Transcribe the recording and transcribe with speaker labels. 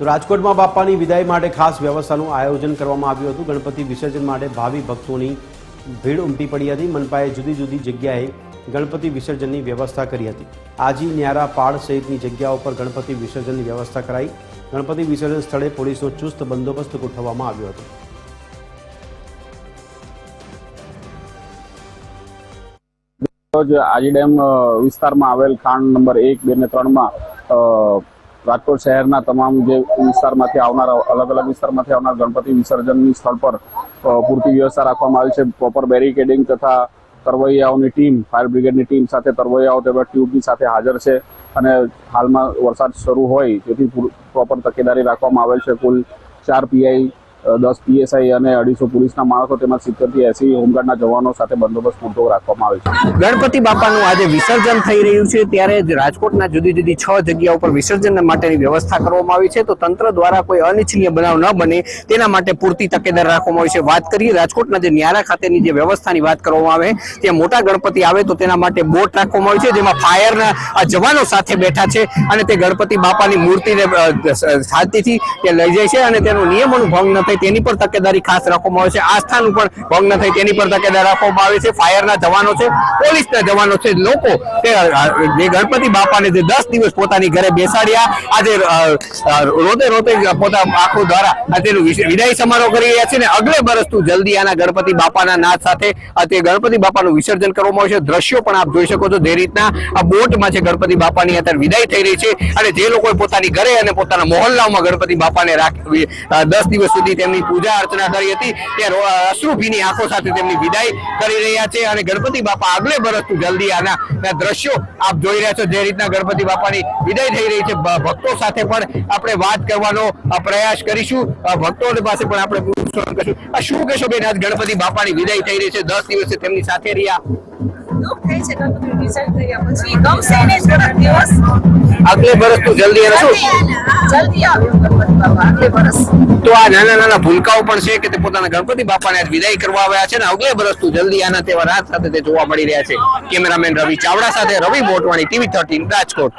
Speaker 1: તો રાજકોટમાં બાપાની વિદાય માટે ખાસ વ્યવસ્થાનું આયોજન કરવામાં આવ્યું હતું. ગણપતિ વિસર્જન માટે ભાવિ ભક્તોની ભીડ ઉમટી પડી હતી. મનપાએ જુદી જુદી જગ્યાએ ગણપતિ વિસર્જનની વ્યવસ્થા કરી હતી. આજી ન્યારા પાડ સહિતની જગ્યાઓ પર ગણપતિ વિસર્જનની વ્યવસ્થા કરાઈ. ગણપતિ વિસર્જન સ્થળે પોલીસનો ચુસ્ત બંદોબસ્ત ગોઠવવામાં આવ્યો હતો.
Speaker 2: રોજ આજી ડેમ વિસ્તારમાં આવેલ ખાંડ નંબર એક, બે ને ત્રણમાં રાજકોટ શહેરના તમામ જે વિસ્તારમાંથી આવનાર અલગ અલગ વિસ્તારમાંથી આવનાર ગણપતિ વિસર્જનની સ્થળ પર પૂરતી વ્યવસ્થા રાખવામાં આવી છે. પ્રોપર બેરિકેડિંગ તથા તરવૈયાઓની ટીમ ફાયર બ્રિગેડની ટીમ સાથે તરવૈયાઓ તેમજ ટ્યુબની સાથે હાજર છે અને હાલમાં વરસાદ શરૂ હોય તેથી પ્રોપર તકેદારી રાખવામાં આવેલ છે. કુલ ચાર પીઆઈ દસ પીએસઆઈ અને અઢીસો પોલીસના માણસો તેમજ સિત્તેરથી એસી હોમગાર્ડના જવાનો સાથે બંદોબસ્ત પૂરતો રાખવામાં આવે છે.
Speaker 3: ગણપતિ બાપાનું આજે વિસર્જન થઈ રહ્યું છે, ત્યારે રાજકોટના જુદી જુદી છ જગ્યા ઉપર વિસર્જન માટેની વ્યવસ્થા કરવામાં આવી છે. તો તંત્ર દ્વારા કોઈ અનિચ્છનીય બનાવ ન બને, તેના માટે પૂરતી તકેદાર રાખવામાં આવી છે. વાત કરીએ રાજકોટના જે ન્યારા ખાતેની જે વ્યવસ્થાની વાત કરવામાં આવે, ત્યાં મોટા ગણપતિ આવે તો તેના માટે બોટ રાખવામાં આવી છે, જેમાં ફાયરના આ જવાનો સાથે બેઠા છે અને તે ગણપતિ બાપાની મૂર્તિને શાંતિથી તે લઈ જાય છે અને તેનું નિયમોનું ભંગ ન થાય તેની પર તકેદારી ખાસ રાખવામાં આવે છે. આસ્થાનું પણ ભંગ ન થાય તેની પર તકેદારી રાખવામાં આવે છે. ફાયરના જવાનો છે, પોલીસના જવાનો છે. લોકો તે જે ગણપતિ બાપાને જે દસ દિવસ પોતાની ઘરે બેસાડ્યા. આજે રોતે રોતે પોતા આખો દ્વારા અત્યારે વિદાય સમારોહ કરી રહ્યા છે ને અગલે બરસતું જલ્દી આના ગણપતિ બાપાના નાદ સાથે તે ગણપતિ બાપાનું વિસર્જન કરવામાં આવશે દ્રશ્યો પણ આપ જોઈ શકો છો. જે રીતના આ બોટમાં છે ગણપતિ બાપાની અત્યારે વિદાય થઈ રહી છે. અને જે લોકોએ પોતાની ઘરે અને પોતાના મોહલ્લામાં ગણપતિ બાપાને રાખી દસ દિવસ સુધી તેમની પૂજા અર્ચના કરી હતી. તે અશ્રુભીની આંખો સાથે તેમની વિદાય કરી રહ્યા છે અને ગણપતિ બાપા આગલે બરસતું જલ્દી આના દ્રશ્યો આપ જોઈ રહ્યા છો જે રીતના ગણપતિ બાપાની વિદાય થઈ રહી છે. ભક્તો સાથે પણ આપણે વાત કરવાનો પ્રયાસ કરીશું. ભક્તો પાસે પણ આપણે શું કહેશો બેન, આજ ગણપતિ બાપાની વિદાય થઈ રહી છે? દસ દિવસે તેમની સાથે રહ્યા.
Speaker 4: દુઃખ થાય છે ગણપતિ વિસર્જન કર્યા પછી ગમશે ને જ દિવસ?
Speaker 3: આગલે બરસતું જલ્દી અને શું?
Speaker 4: જલ્દી આવ્યો આગલે વર્ષ
Speaker 3: તો આ નાના નાના ભૂલકાઓ પણ છે કે તે પોતાના ગણપતિ બાપાને આજ વિદાય કરવા આવ્યા છે ને અગલે બરસતું જલ્દી આના તહેવાર રાત સાથે તે જોવા મળી રહ્યા છે. કેમેરામેન રવિ ચાવડા સાથે રવિ મોટવાણી ટીવી થર્ટીન રાજકોટ.